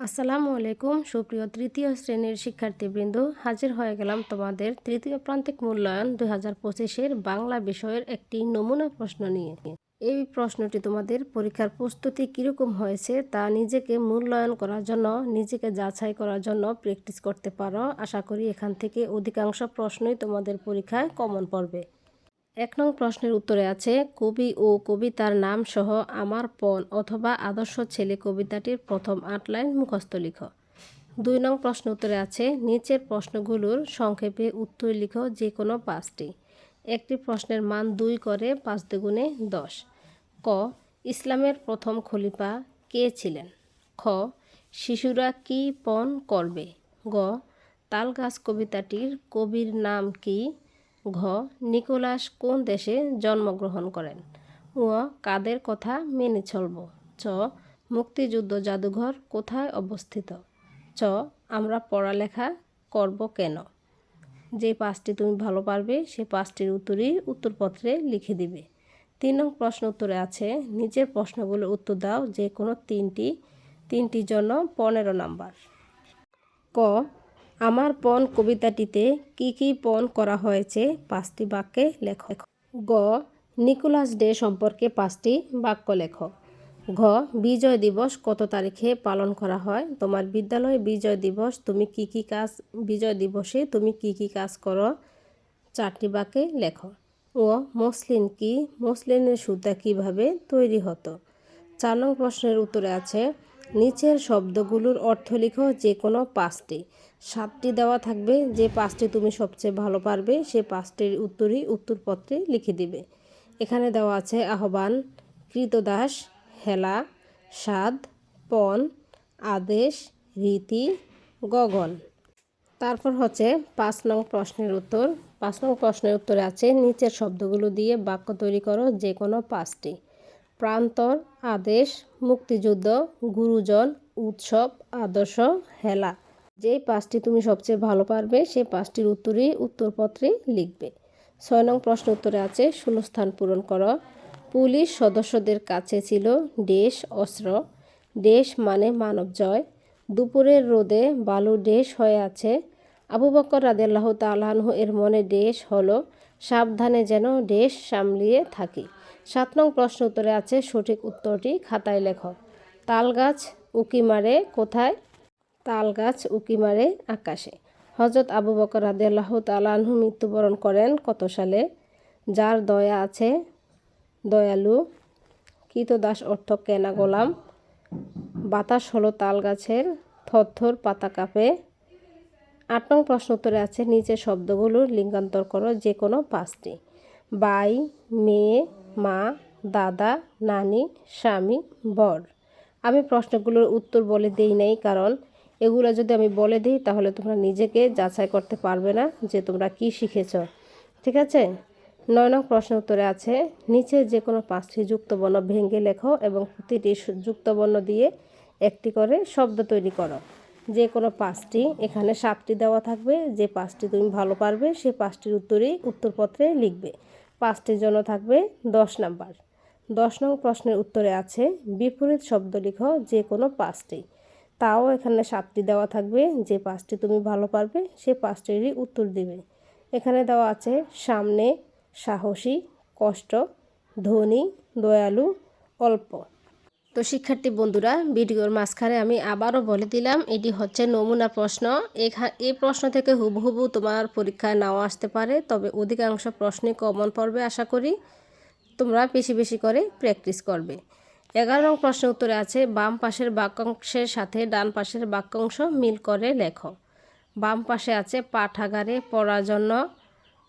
আসসালামু আলাইকুম, সুপ্রিয় তৃতীয় শ্রেণির শিক্ষার্থীবৃন্দ। হাজির হয়ে গেলাম তোমাদের তৃতীয় প্রান্তিক মূল্যায়ন দুই হাজার পঁচিশের বাংলা বিষয়ের একটি নমুনা প্রশ্ন নিয়ে। এই প্রশ্নটি তোমাদের পরীক্ষার প্রস্তুতি কীরকম হয়েছে তা নিজেকে মূল্যায়ন করার জন্য, নিজেকে যাচাই করার জন্য প্র্যাকটিস করতে পারো। আশা করি এখান থেকে অধিকাংশ প্রশ্নই তোমাদের পরীক্ষায় কমন পড়বে। এক নং প্রশ্নের উত্তরে আছে, কবি ও কবিতার নাম সহ আমার পণ অথবা আদর্শ ছেলে কবিতাটির প্রথম আট লাইন মুখস্থ লিখো। দুই নং প্রশ্ন উত্তরে আছে, নিচের প্রশ্নগুলোর সংক্ষেপে উত্তর লিখো যে কোনো পাঁচটি। একটি প্রশ্নের মান দুই করে পাঁচ দুগুণে দশ। ক, ইসলামের প্রথম খলিফা কে ছিলেন? খ, শিশুরা কি পণ করবে? গ তালগাছ কবিতাটির কবির নাম কি? ঘ, নিকোলাস কোন দেশে জন্মগ্রহণ করেন? ও কাদের কথা মেনে চলব? চ, মুক্তিযুদ্ধ জাদুঘর কোথায় অবস্থিত? চ, আমরা পড়ালেখা করব কেন? যে পাঁচটি তুমি ভালো পারবে, সে পাঁচটির উত্তরই উত্তরপত্রে লিখে দিবে। তিন নং প্রশ্ন উত্তরে আছে, নিচের প্রশ্নগুলোর উত্তর দাও, যে কোনো তিনটি, তিনটির জন্য পনেরো নাম্বার। ক আমার পণ কবিতাটিতে কি কি পণ করা হয়েছে পাঁচটি বাক্যে লেখ। গ, নিকোলাস ডে সম্পর্কে পাঁচটি বাক্য লেখ। ঘ, বিজয় দিবস কত তারিখে পালন করা হয়? তোমার বিদ্যালয়ে বিজয় দিবস, তুমি কি কি কাজ, বিজয় দিবসে তুমি কি কি কাজ করো? চারটি বাক্যে লেখ। ও মসলিন কি? মসলিনের সুতা কীভাবে তৈরি হতো? চার নং প্রশ্নের উত্তরে আছে, নিচের শব্দগুলোর অর্থ লিখো যে কোনো পাঁচটি। সাতটি দেওয়া থাকবে। যে পাঁচটি তুমি সবচেয়ে ভালো পারবে, সে পাঁচটির উত্তরই উত্তরপত্রে লিখে দিবে। এখানে দেওয়া আছে আহ্বান, কৃতদাস, হেলা, সাদ পণ আদেশ, রীতি, গগন। তারপর হচ্ছে পাঁচ নং প্রশ্নের উত্তর। পাঁচ নং প্রশ্নের উত্তরে আছে, নিচের শব্দগুলো দিয়ে বাক্য তৈরি করো যে কোনো পাঁচটি। প্রান্তর, আদেশ, মুক্তিযুদ্ধ, গুরুজন, উৎসব, আদর্শ, হেলা। যে পাঁচটি তুমি সবচেয়ে ভালো পারবে, সেই পাঁচটির উত্তরই উত্তরপত্রে লিখবে। ছয় নং প্রশ্ন উত্তরে আছে, শূন্যস্থান পূরণ করো। পুলিশ সদস্যদের কাছে ছিল দেশ, অস্ত্র। দেশ মানে মানব জয়। দুপুরের রোদে বালু দেশ হয়ে আছে। আবু বকর রাদেল্লাহ তালাহু এর মনে দেশ হলো, সাবধানে যেন দেশ সামলিয়ে থাকি। সাত নং প্রশ্ন উত্তরে আছে, সঠিক উত্তরটি খাতায় লেখ। তালগাছ উকি মারে কোথায়? তাল গাছ উকি মারে আকাশে। হজরত আবু বকর রাদিয়াল্লাহু তালাহু মৃত্যুবরণ করেন কত সালে? যার দয়া আছে, দয়ালু কৃতদাস অর্থ কেনা গোলাম। বাতাস হলো তাল গাছের থরথর পাতা কাঁপে। আট নং প্রশ্ন উত্তরে আছে, নিচে শব্দগুলো লিঙ্গান্তর করো যে কোনো পাঁচটি। বাই, মেয়ে, মা, দাদা, নানি, স্বামী, বর। আমি প্রশ্নগুলোর উত্তর বলে দেই নাই কারণ এগুলো যদি আমি বলে দিই, তাহলে তোমরা নিজেকে যাচাই করতে পারবে না যে তোমরা কি শিখেছ। ঠিক আছে? নয় নং প্রশ্ন উত্তরে আছে, নিচে যে কোনো পাঁচটি যুক্তবর্ণ ভেঙে লেখো এবং প্রতিটি যুক্তবর্ণ দিয়ে একটি করে শব্দ তৈরি করো। যে কোনো পাঁচটি, এখানে সাতটি দেওয়া থাকবে, যে পাঁচটি তুমি ভালো পারবে, সে পাঁচটির উত্তরেই উত্তরপত্রে লিখবে। পাঁচটির জন্য থাকবে দশ নাম্বার। দশ নং প্রশ্নের উত্তরে আছে, বিপরীত শব্দ লিখো যে কোনো পাঁচটি। তাও এখানে সাতটি দেওয়া থাকবে। যে পাঁচটি তুমি ভালো পারবে, সে পাঁচটিরই উত্তর দিবে। এখানে দেওয়া আছে সামনে, সাহসী, কষ্ট, ধনী, দয়ালু, অল্প। তো শিক্ষার্থী বন্ধুরা, ভিডিওর মাঝখানে আমি আবারও বলে দিলাম, এটি হচ্ছে নমুনা প্রশ্ন। এই প্রশ্ন থেকে হুবহুবু তোমার পরীক্ষায় নাও আসতে পারে, তবে অধিকাংশ প্রশ্নে কমন পড়বে আশা করি তোমরা বেশি বেশি করে প্র্যাকটিস করবে। এগারো নং প্রশ্ন উত্তরে আছে, বাম পাশের বাক্যাংশের সাথে ডান পাশের বাক্যাংশ মিল করে লেখো। বাম পাশে আছে, পাঠাগারে পড়ার জন্য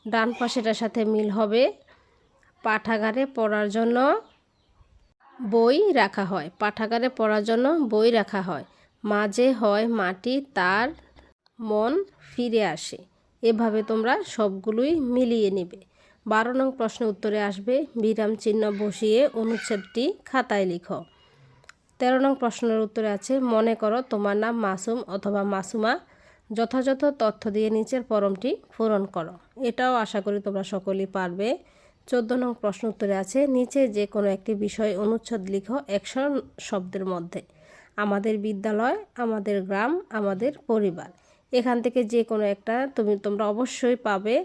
ডান পাশেটার সাথে মিল হবে, পাঠাগারে পড়ার জন্য বই রাখা হয়, পাঠাগারে পড়ার জন্য বই রাখা হয়। মাঝে হয় মাটি, তার মন ফিরে আসে। এভাবে তোমরা সবগুলোই মিলিয়ে নেবে। বারো নং প্রশ্ন উত্তরে আসবে, বিরাম চিহ্ন বসিয়ে অনুচ্ছেদটি খাতায় লিখো। তেরো নং প্রশ্নের উত্তরে আছে, মনে করো তোমার নাম মাসুম অথবা মাসুমা, যথাযথ তথ্য দিয়ে নিচের ফরমটি পূরণ করো। এটাও আশা করি তোমরা সকলেই পারবে। চোদ্দ নং প্রশ্ন উত্তরে আছে, নিচে যে কোনো একটি বিষয় অনুচ্ছেদ লিখো একশো শব্দের মধ্যে। আমাদের বিদ্যালয়, আমাদের গ্রাম, আমাদের পরিবার। এখান থেকে যে কোনো একটা তুমি, তোমরা অবশ্যই পাবে।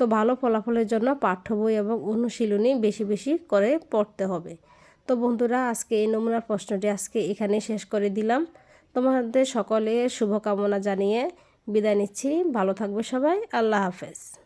তো ভালো ফলাফলের জন্য পাঠ্য বই এবং অনুশীলনী বেশি বেশি করে পড়তে হবে। তো বন্ধুরা, আজকে এই নমুনার প্রশ্নটি আজকে এখানে শেষ করে দিলাম। তোমাদের সকলের শুভকামনা জানিয়ে বিদায় নিচ্ছি। ভালো থাকবে সবাই। আল্লাহ হাফেজ।